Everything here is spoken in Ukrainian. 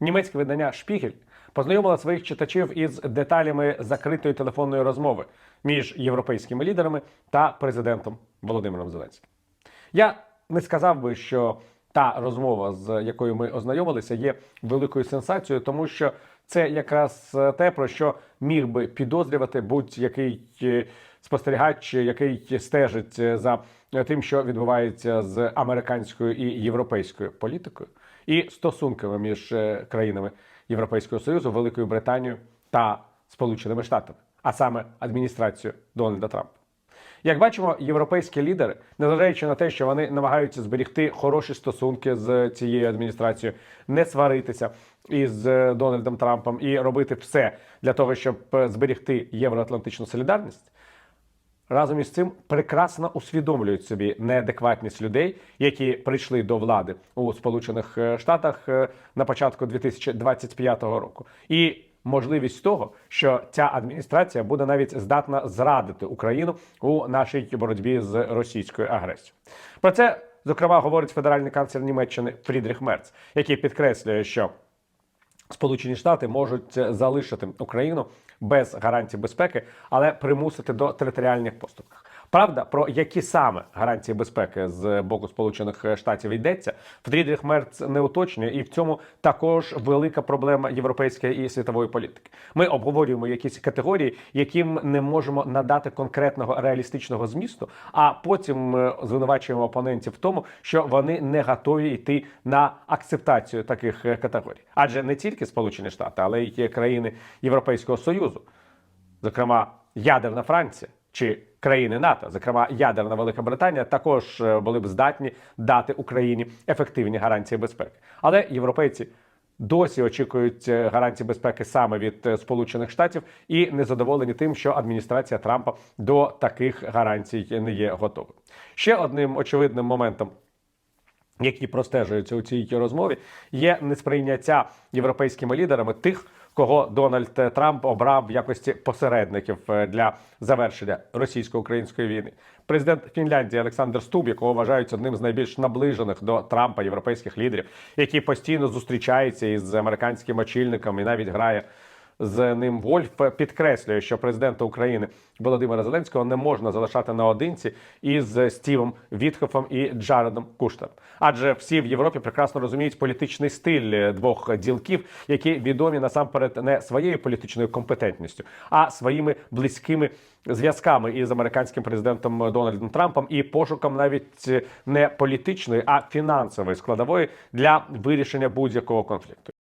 Німецьке видання Шпігель познайомило своїх читачів із деталями закритої телефонної розмови між європейськими лідерами та президентом Володимиром Зеленським. Я не сказав би, що та розмова, з якою ми ознайомилися, є великою сенсацією, тому що це якраз е, те, про що міг би підозрювати будь-який е, спостерігач, який стежить е, за тим, що відбувається з американською і європейською політикою, і стосунками між країнами Європейського Союзу, Великою Британією та Сполученими Штатами, а саме адміністрацією Дональда Трампа. Як бачимо, європейські лідери, незважаючи на те, що вони намагаються зберегти хороші стосунки з цією адміністрацією, не сваритися із е, Дональдом Трампом і робити все для того, щоб е, зберегти євроатлантичну солідарність, разом із цим прекрасно усвідомлюють собі неадекватність людей, які прийшли до влади у Сполучених е, Штатах на початку 2025 року, і можливість того, що ця адміністрація буде навіть здатна зрадити Україну у нашій боротьбі з російською агресією. Про це зокрема говорить федеральний канцлер Німеччини Фрідріх Мерц, який підкреслює, що Сполучені Штати можуть залишити Україну без гарантій безпеки, але примусити до територіальних поступок. Правда, про які саме гарантії безпеки з боку Сполучених Штатів йдеться, Фрідріх Мерц не уточнює, і в цьому також велика проблема європейської і світової політики. Ми обговорюємо якісь категорії, яким не можемо надати конкретного реалістичного змісту, а потім е, звинувачуємо опонентів в тому, що вони не готові йти на акцептацію таких е, категорій, адже не тільки Сполучені Штати, але й країни Європейського Союзу, зокрема ядерна Франція чи країни НАТО, зокрема ядерна Велика Британія, також е, були б здатні дати Україні ефективні гарантії безпеки. Але європейці досі очікують е, гарантії безпеки саме від е, Сполучених Штатів і незадоволені тим, що адміністрація Трампа до таких гарантій не є готова. Ще одним очевидним моментом які простежуються у цій розмові, є несприйняття європейськими лідерами тих, кого Дональд Трамп обрав в якості посередників е, для завершення російсько-української війни. Президент Фінляндії Олександр Стуб, якого вважають одним з найбільш наближених до Трампа європейських лідерів, який постійно зустрічається із американським очільником і навіть грає з ним Вольф підкреслює, що президента України Володимира Зеленського не можна залишати наодинці із Стівом Вітхофом і Джаредом Куштером. Адже всі в Європі прекрасно розуміють політичний стиль двох ділків, які відомі насамперед не своєю політичною компетентністю, а своїми близькими зв'язками із американським президентом Дональдом Трампом і пошуком навіть не політичної, а фінансової складової для вирішення будь-якого конфлікту.